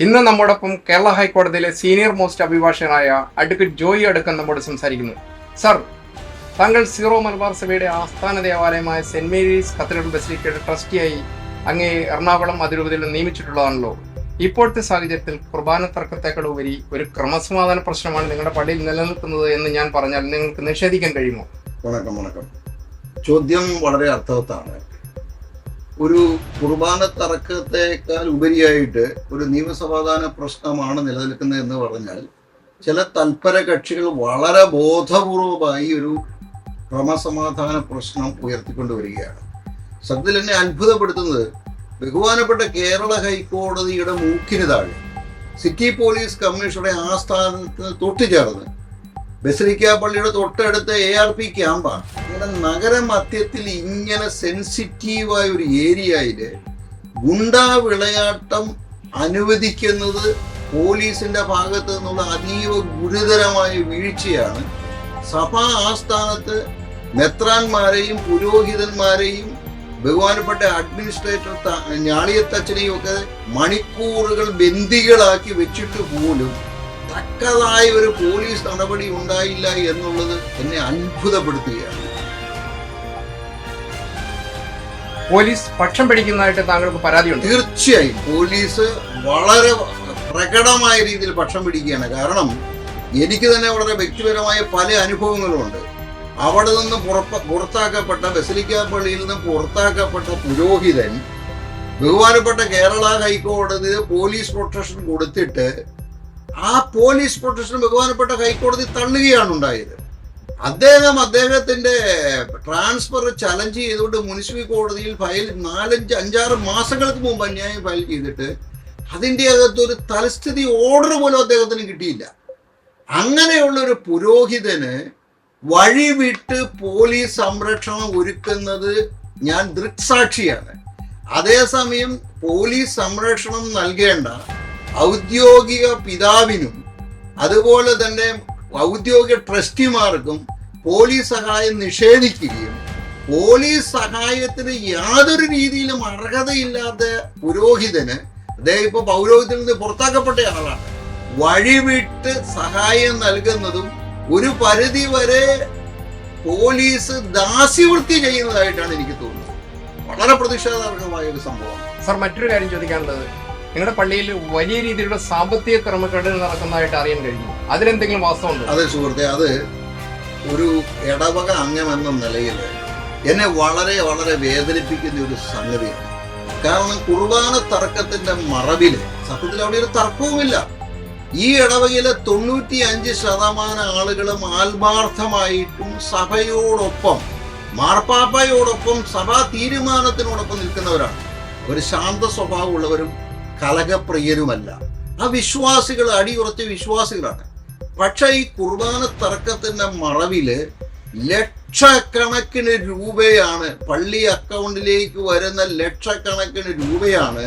ഇന്ന് നമ്മോടൊപ്പം കേരള ഹൈക്കോടതിയിലെ സീനിയർ മോസ്റ്റ് അഭിഭാഷകനായ അഡ്വക്കേറ്റ് ജോയി അടുക്കൻ നമ്മോട് സംസാരിക്കുന്നു. സർ താങ്കൾ സീറോ മലബാർ സഭയുടെ ആസ്ഥാന ദേവാലയമായ സെന്റ് മേരീസ് കത്തീഡ്രൽ ബസിലിക്കയുടെ ട്രസ്റ്റിയായി അങ്ങേ എറണാകുളം അതിരൂപതയിൽ നിയമിച്ചിട്ടുള്ളതാണല്ലോ. ഇപ്പോഴത്തെ സാഹചര്യത്തിൽ കുർബാന തർക്കത്തേക്കാൾ ഉപരി ഒരു ക്രമസമാധാന പ്രശ്നമാണ് നിങ്ങളുടെ പള്ളിയിൽ നിലനിൽക്കുന്നത് എന്ന് ഞാൻ പറഞ്ഞാൽ നിങ്ങൾക്ക് നിഷേധിക്കാൻ കഴിയുമോ? വണക്കം വണക്കം. ചോദ്യം വളരെ അർത്ഥവത്താണ്. ഒരു കുർബാന തർക്കത്തെക്കാൾ ഉപരിയായിട്ട് ഒരു നിയമസമാധാന പ്രശ്നമാണ് നിലനിൽക്കുന്നത് എന്ന് പറഞ്ഞാൽ ചില തൽപര കക്ഷികൾ വളരെ ബോധപൂർവമായി ഒരു ക്രമസമാധാന പ്രശ്നം ഉയർത്തിക്കൊണ്ടുവരികയാണ് സത്യത്തിൽ എന്നെ അത്ഭുതപ്പെടുത്തുന്നത്. ബഹുമാനപ്പെട്ട കേരള ഹൈക്കോടതിയുടെ മൂക്കിന് താഴെ സിറ്റി പോലീസ് കമ്മീഷണറുടെ ആസ്ഥാനത്തിന് തൊട്ടുചേർന്ന് ബസലിക്ക പള്ളിയുടെ തൊട്ടടുത്ത് എ ആർ പി ക്യാമ്പാണ്. ഇവിടെ നഗരമധ്യത്തിൽ ഇങ്ങനെ സെൻസിറ്റീവായ ഒരു ഏരിയയിൽ ഗുണ്ടാ വിളയാട്ടം അനുവദിക്കുന്നത് പോലീസിന്റെ ഭാഗത്ത് നിന്നുള്ള അതീവ ഗുരുതരമായ വീഴ്ചയാണ്. സഭാ ആസ്ഥാനത്ത് മെത്രാന്മാരെയും പുരോഹിതന്മാരെയും ബഹുമാനപ്പെട്ട അഡ്മിനിസ്ട്രേറ്റർ ഞാളിയത്തച്ഛനെയും ഒക്കെ മണിക്കൂറുകൾ ബന്ദികളാക്കി വെച്ചിട്ട് പോലും തക്കതായ ഒരു പോലീസ് നടപടി ഉണ്ടായില്ല എന്നുള്ളത് എന്നെ അത്ഭുതപ്പെടുത്തുകയാണ്. പോലീസ് പക്ഷം പിടിക്കുന്നതായിട്ട് താങ്കൾക്ക് പരാതിയുണ്ട്? തീർച്ചയായും. പോലീസ് വളരെ പ്രകടമായ രീതിയിൽ പക്ഷം പിടിക്കുകയാണ്. കാരണം എനിക്ക് തന്നെ വളരെ വ്യക്തിപരമായ പല അനുഭവങ്ങളുമുണ്ട് അവിടെ നിന്ന് പുറപ്പ പുറത്താക്കപ്പെട്ട ബസലിക്ക പള്ളിയിൽ നിന്ന് പുറത്താക്കപ്പെട്ട പുരോഹിതൻ ബഹുമാനപ്പെട്ട കേരള ഹൈക്കോടതി പോലീസ് പ്രൊട്ടക്ഷൻ കൊടുത്തിട്ട് ആ പോലീസ് പ്രൊട്ടക്ഷൻ ബഹുമാനപ്പെട്ട ഹൈക്കോടതി തള്ളുകയാണ് ഉണ്ടായത്. അദ്ദേഹം അദ്ദേഹത്തിന്റെ ട്രാൻസ്ഫർ ചലഞ്ച് ചെയ്തുകൊണ്ട് മുനിസിപ്പൽ കോടതിയിൽ ഫയൽ നാലഞ്ച് അഞ്ചാറ് മാസങ്ങൾക്ക് മുമ്പ് അന്യായം ഫയൽ ചെയ്തിട്ട് അതിന്റെ അകത്ത് ഒരു തലസ്ഥിതി ഓർഡർ പോലും അദ്ദേഹത്തിന് കിട്ടിയില്ല. അങ്ങനെയുള്ള ഒരു പുരോഹിതന് വഴിവിട്ട് പോലീസ് സംരക്ഷണം ഒരുക്കുന്നത് ഞാൻ ദൃക്സാക്ഷിയാണ്. അതേസമയം പോലീസ് സംരക്ഷണം നൽകേണ്ട ഔദ്യോഗിക പിതാവിനും അതുപോലെ തന്നെ ഔദ്യോഗിക ട്രസ്റ്റിമാർക്കും പോലീസ് സഹായം നിഷേധിക്കുകയും പോലീസ് സഹായത്തിന് യാതൊരു രീതിയിലും അർഹതയില്ലാത്ത പുരോഹിതന് അദ്ദേഹം ഇപ്പൊ പൗരോഹിതത്തിൽ നിന്ന് പുറത്താക്കപ്പെട്ട ആളാണ് വഴിവിട്ട് സഹായം നൽകുന്നതും ഒരു പരിധി വരെ പോലീസ് ദാസ്യവൃത്തി ചെയ്യുന്നതായിട്ടാണ് എനിക്ക് തോന്നുന്നത്. വളരെ പ്രതിഷേധാർഹമായ ഒരു സംഭവമാണ്. സർ മറ്റൊരു കാര്യം ചോദിക്കാനുള്ളത്. നിങ്ങളുടെ പള്ളിയിൽ വലിയ രീതിയിലുള്ള സാമ്പത്തിക ക്രമക്കേടുകൾ നടക്കുന്നതായിട്ട് അറിയാൻ കഴിഞ്ഞു. അതിലെന്തെങ്കിലും വാസ്തവമുണ്ട്? അതെ സുഹൃത്തെ അത് ഒരു ഇടവക അംഗമെന്ന നിലയിൽ എന്നെ വളരെ വളരെ വേദനിപ്പിക്കുന്ന ഒരു സംഗതിയാണ്. കാരണം കുർബാന തർക്കത്തിന്റെ മറവിൽ സത്യത്തിൽ അവിടെ ഒരു തർക്കവുമില്ല. ഈ ഇടവകയിലെ തൊണ്ണൂറ്റി അഞ്ച് ശതമാനം ആളുകളും ആത്മാർത്ഥമായിട്ടും സഭയോടൊപ്പം മാർപ്പാപ്പയോടൊപ്പം സഭാ തീരുമാനത്തിനോടൊപ്പം നിൽക്കുന്നവരാണ്. ഒരു ശാന്ത സ്വഭാവമുള്ളവരും കലകപ്രിയരുമല്ല. ആ വിശ്വാസികൾ അടിയുറച്ച വിശ്വാസികളാണ്. പക്ഷെ ഈ കുർബാന തർക്കത്തിന്റെ മറവിൽ ലക്ഷക്കണക്കിന് രൂപയാണ് പള്ളി അക്കൗണ്ടിലേക്ക് വരുന്ന ലക്ഷക്കണക്കിന് രൂപയാണ്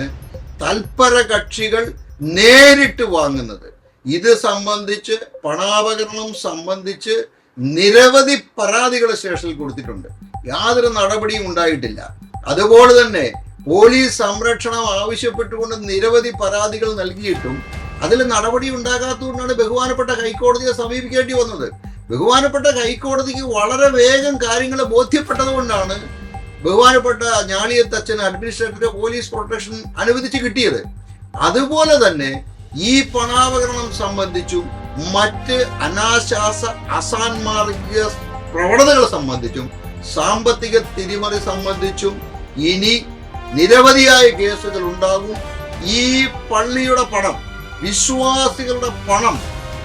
തൽപര കക്ഷികൾ നേരിട്ട് വാങ്ങുന്നത്. ഇത് സംബന്ധിച്ച് പണാപകരണം സംബന്ധിച്ച് നിരവധി പരാതികൾ സ്റ്റേഷനിൽ കൊടുത്തിട്ടുണ്ട്. യാതൊരു നടപടിയും ഉണ്ടായിട്ടില്ല. അതുപോലെ തന്നെ പോലീസ് സംരക്ഷണം ആവശ്യപ്പെട്ടുകൊണ്ട് നിരവധി പരാതികൾ നൽകിയിട്ടും അതിൽ നടപടി ഉണ്ടാകാത്തതുകൊണ്ടാണ് ബഹുമാനപ്പെട്ട ഹൈക്കോടതിയെ സമീപിക്കേണ്ടി വന്നത്. ബഹുമാനപ്പെട്ട ഹൈക്കോടതിക്ക് വളരെ വേഗം കാര്യങ്ങൾ ബോധ്യപ്പെട്ടതുകൊണ്ടാണ് ബഹുമാനപ്പെട്ട ഞാളിയത്തച്ഛൻ അഡ്മിനിസ്ട്രേറ്റീവ് പോലീസ് പ്രൊട്ടക്ഷൻ അനുവദിച്ച് കിട്ടിയത്. അതുപോലെ തന്നെ ഈ പണാപകരണം സംബന്ധിച്ചും മറ്റ് അനാശാസ അസാൻമാർഗിക പ്രവണതകൾ സംബന്ധിച്ചും സാമ്പത്തിക തിരിമറി സംബന്ധിച്ചും ഇനി നിരവധിയായ കേസുകൾ ഉണ്ടാകും. ഈ പള്ളിയുടെ പണം വിശ്വാസികളുടെ പണം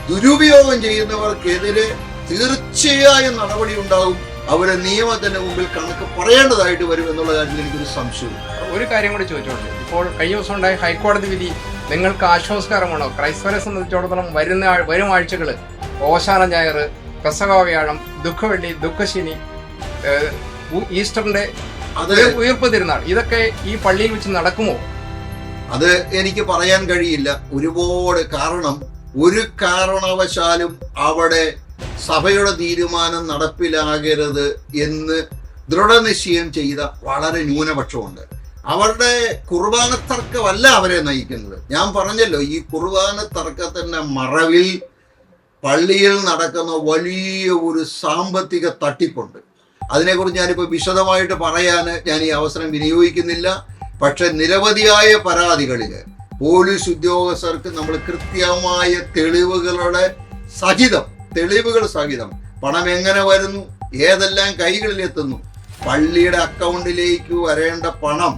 ദുരുപയോഗം ചെയ്യുന്നവർക്കെതിരെ തീർച്ചയായും നടപടി ഉണ്ടാകും. അവരെ നിയമത്തിന്റെ മുമ്പിൽ കണക്ക് പറയേണ്ടതായിട്ട് വരും എന്നുള്ള കാര്യത്തിൽ എനിക്കൊരു സംശയം ഒരു കാര്യം കൂടി ചോദിച്ചോട്ടെ. ഇപ്പോൾ കഴിഞ്ഞ ദിവസം ഉണ്ടായ ഹൈക്കോടതി വിധി നിങ്ങൾക്ക് ആശ്വാസകരമാണോ? ക്രൈസ്തവരെ സംബന്ധിച്ചിടത്തോളം വരുന്ന വരും ആഴ്ചകൾ ഓശാന ഞായർ പെസക വ്യാഴം ദുഃഖവെള്ളി ദുഃഖശിനി ഈസ്റ്ററിന്റെ അത് ഉയർ- ഉയർപ്പ് തിരുനാൾ ഇതൊക്കെ ഈ പള്ളിയിൽ വെച്ച് നടക്കുമോ? അത് എനിക്ക് പറയാൻ കഴിയില്ല. ഒരുപാട് കാരണം. ഒരു കാരണവശാലും അവിടെ സഭയുടെ തീരുമാനം നടപ്പിലാകരുത് എന്ന് ദൃഢനിശ്ചയം ചെയ്ത വളരെ ന്യൂനപക്ഷമുണ്ട്. അവരുടെ കുർബാന തർക്കമല്ല അവരെ നയിക്കുന്നത്. ഞാൻ പറഞ്ഞല്ലോ ഈ കുർബാന തർക്കത്തിന്റെ മറവിൽ പള്ളിയിൽ നടക്കുന്ന വലിയ ഒരു സാമ്പത്തിക തട്ടിപ്പുണ്ട്. അതിനെക്കുറിച്ച് ഞാനിപ്പോൾ വിശദമായിട്ട് പറയാൻ ഞാൻ ഈ അവസരം വിനിയോഗിക്കുന്നില്ല. പക്ഷെ നിരവധിയായ പരാതികളിൽ പോലീസ് ഉദ്യോഗസ്ഥർക്ക് നമ്മൾ കൃത്യമായ തെളിവുകളുടെ സഹിതം തെളിവുകൾ സഹിതം പണം എങ്ങനെ വരുന്നു ഏതെല്ലാം കൈകളിൽ എത്തുന്നു പള്ളിയുടെ അക്കൗണ്ടിലേക്ക് വരേണ്ട പണം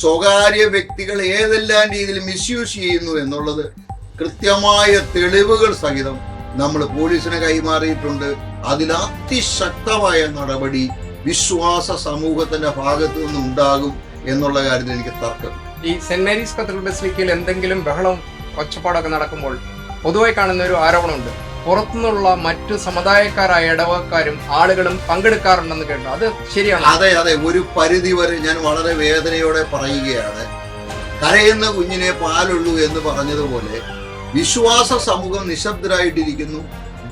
സ്വകാര്യ വ്യക്തികൾ ഏതെല്ലാം രീതിയിൽ മിസ്യൂസ് ചെയ്യുന്നു എന്നുള്ളത് കൃത്യമായ തെളിവുകൾ സഹിതം നമ്മൾ പോലീസിന് കൈമാറിയിട്ടുണ്ട്. അതിലതിശക്തമായ നടപടി വിശ്വാസ സമൂഹത്തിന്റെ ഭാഗത്തു നിന്ന് ഉണ്ടാകും എന്നുള്ള കാര്യത്തിൽ എനിക്ക് തർക്കം. ഈ സെന്റ് മേരീസ് കത്തീഡ്രൽ ബസിലിക്കയിൽ എന്തെങ്കിലും ബഹളം ഒച്ചപ്പാടൊക്കെ നടക്കുമ്പോൾ പൊതുവായി കാണുന്ന ഒരു ആരോപണമുണ്ട്. പുറത്തുനിന്നുള്ള മറ്റു സമുദായക്കാരായ ഇടവക്കാരും ആളുകളും പങ്കെടുക്കാറുണ്ടെന്ന് കേട്ടു. അത് ശരിയാണ്? അതെ അതെ. ഒരു പരിധി വരെ ഞാൻ വളരെ വേദനയോടെ പറയുകയാണ്. കരയുന്ന കുഞ്ഞിനെ പാലുള്ളൂ എന്ന് പറഞ്ഞതുപോലെ വിശ്വാസ സമൂഹം നിശബ്ദരായിട്ടിരിക്കുന്നു.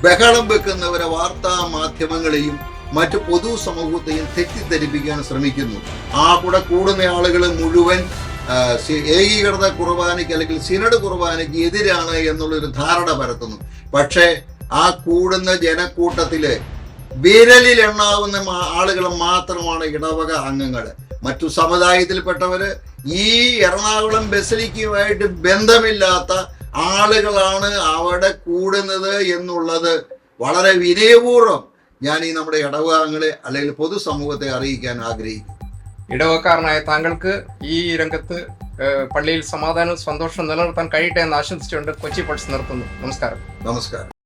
ബഹളം വെക്കുന്നവരെ വാർത്താ മാധ്യമങ്ങളെയും മറ്റു പൊതു സമൂഹത്തെയും തെറ്റിദ്ധരിപ്പിക്കാൻ ശ്രമിക്കുന്നു. ആ കൂടെ കൂടുന്ന ആളുകൾ മുഴുവൻ ഏകീകൃത കുർബാനയ്ക്ക് അല്ലെങ്കിൽ സിനഡ് കുർബാനയ്ക്ക് എതിരാണ് എന്നുള്ളൊരു ധാരണ പരത്തുന്നു. പക്ഷേ ആ കൂടുന്ന ജനക്കൂട്ടത്തിൽ വിരലിൽ എണ്ണാവുന്ന ആളുകൾ മാത്രമാണ് ഇടവക അംഗങ്ങൾ. മറ്റു സമുദായത്തിൽപ്പെട്ടവര് ഈ എറണാകുളം ബസലിക്കുമായിട്ട് ബന്ധമില്ലാത്ത ആളുകളാണ് അവിടെ കൂടുന്നത് എന്നുള്ളത് വളരെ വിനയപൂർവം ഞാൻ ഈ നമ്മുടെ ഇടവകങ്ങളെ അല്ലെങ്കിൽ പൊതുസമൂഹത്തെ അറിയിക്കാൻ ആഗ്രഹിക്കുന്നു. ഇടവക്കാരനായ താങ്കൾക്ക് ഈ രംഗത്ത് പള്ളിയിൽ സമാധാനവും സന്തോഷവും നിലനിർത്താൻ കഴിയട്ടെ എന്ന് ആശംസിച്ചുകൊണ്ട് കൊച്ചി പൾസ് നിർത്തുന്നു. നമസ്കാരം. നമസ്കാരം.